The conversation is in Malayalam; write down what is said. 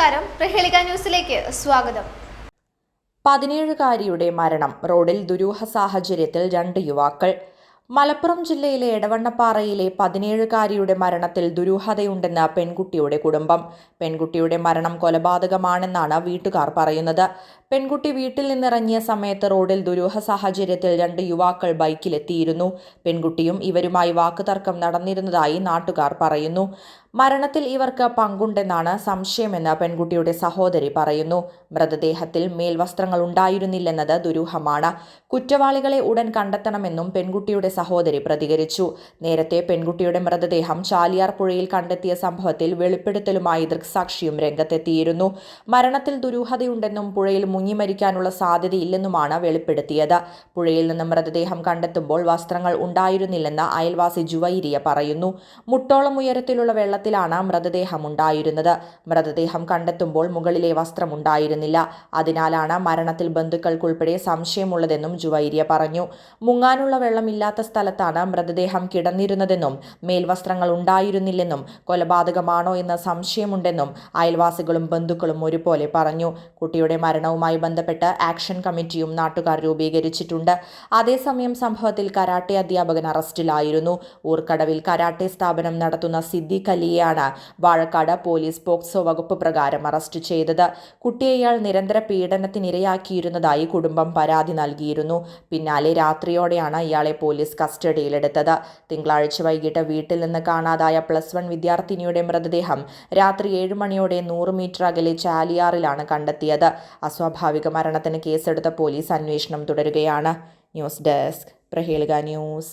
നമസ്കാരം. പ്രഹേളിക ന്യൂസിലേക്ക് സ്വാഗതം. പതിനേഴുകാരിയുടെ മരണം റോഡിൽ ദുരൂഹ സാഹചര്യത്തിൽ രണ്ട് യുവാക്കൾ. മലപ്പുറം ജില്ലയിലെ എടവണ്ണപ്പാറയിലെ പതിനേഴുകാരിയുടെ മരണത്തിൽ ദുരൂഹതയുണ്ടെന്ന് പെൺകുട്ടിയുടെ കുടുംബം. പെൺകുട്ടിയുടെ മരണം കൊലപാതകമാണെന്നാണ് വീട്ടുകാർ പറയുന്നത്. പെൺകുട്ടി വീട്ടിൽ നിന്നിറങ്ങിയ സമയത്ത് റോഡിൽ ദുരൂഹ സാഹചര്യത്തിൽ രണ്ട് യുവാക്കൾ ബൈക്കിലെത്തിയിരുന്നു. പെൺകുട്ടിയും ഇവരുമായി വാക്കുതർക്കം നടന്നിരുന്നതായി നാട്ടുകാർ പറയുന്നു. മരണത്തിൽ ഇവർക്ക് പങ്കുണ്ടെന്നാണ് സംശയമെന്ന് പെൺകുട്ടിയുടെ സഹോദരി പറയുന്നു. മൃതദേഹത്തിൽ മേൽവസ്ത്രങ്ങൾ ഉണ്ടായിരുന്നില്ലെന്നത് ദുരൂഹമാണ്. കുറ്റവാളികളെ ഉടൻ കണ്ടെത്തണമെന്നും പെൺകുട്ടിയുടെ സഹോദരി പ്രതികരിച്ചു. നേരത്തെ പെൺകുട്ടിയുടെ മൃതദേഹം ചാലിയാർ പുഴയിൽ കണ്ടെത്തിയ സംഭവത്തിൽ വെളിപ്പെടുത്തലുമായി ദൃക്സാക്ഷിയും രംഗത്തെത്തിയിരുന്നു. മരണത്തിൽ ദുരൂഹതയുണ്ടെന്നും പുഴയിൽ മുങ്ങി മരിക്കാനുള്ള സാധ്യതയില്ലെന്നുമാണ് വെളിപ്പെടുത്തിയത്. പുഴയിൽ നിന്ന് മൃതദേഹം കണ്ടെത്തുമ്പോൾ വസ്ത്രങ്ങൾ ഉണ്ടായിരുന്നില്ലെന്ന് അയൽവാസി ജുവൈരിയ പറയുന്നു. മുട്ടോളം ഉയരത്തിലുള്ള വെള്ളത്തിലാണ് മൃതദേഹം ഉണ്ടായിരുന്നത്. മൃതദേഹം കണ്ടെത്തുമ്പോൾ മുകളിലെ വസ്ത്രം ഉണ്ടായിരുന്നില്ല. അതിനാലാണ് മരണത്തിൽ ബന്ധുക്കൾക്കുൾപ്പെടെ സംശയമുള്ളതെന്നും ജുവൈരിയ പറഞ്ഞു. മുങ്ങാനുള്ള വെള്ളമില്ലാത്ത സ്ഥലത്താണ് മൃതദേഹം കിടന്നിരുന്നതെന്നും മേൽവസ്ത്രങ്ങൾ ഉണ്ടായിരുന്നില്ലെന്നും കൊലപാതകമാണോ എന്ന സംശയമുണ്ടെന്നും അയൽവാസികളും ബന്ധുക്കളും ഒരുപോലെ പറഞ്ഞു. കുട്ടിയുടെ മരണവുമായി ബന്ധപ്പെട്ട് ആക്ഷൻ കമ്മിറ്റിയും നാട്ടുകാർ രൂപീകരിച്ചിട്ടുണ്ട്. അതേസമയം സംഭവത്തിൽ കരാട്ടെ അധ്യാപകൻ അറസ്റ്റിലായിരുന്നു. ഊർക്കടവിൽ കരാട്ടെ സ്ഥാപനം നടത്തുന്ന സിദ്ദീഖ് അലിയെയാണ് വാഴക്കാട് പോലീസ് പോക്സോ വകുപ്പ് പ്രകാരം അറസ്റ്റ് ചെയ്തത്. കുട്ടിയെ ഇയാൾ നിരന്തര പീഡനത്തിനിരയാക്കിയിരുന്നതായി കുടുംബം പരാതി നൽകിയിരുന്നു. പിന്നാലെ രാത്രിയോടെയാണ് ഇയാളെ പോലീസ് കസ്റ്റഡിയിലെടുത്തത്. തിങ്കളാഴ്ച വൈകിട്ട് വീട്ടിൽ നിന്ന് കാണാതായ പ്ലസ് വൺ വിദ്യാർത്ഥിനിയുടെ മൃതദേഹം രാത്രി ഏഴ് മണിയോടെ നൂറ് മീറ്റർ അകലെ ചാലിയാറിലാണ് കണ്ടെത്തിയത്. അസ്വാഭാവിക മരണത്തിന് കേസെടുത്ത പോലീസ് അന്വേഷണം തുടരുകയാണ്. News desk Prahelika news.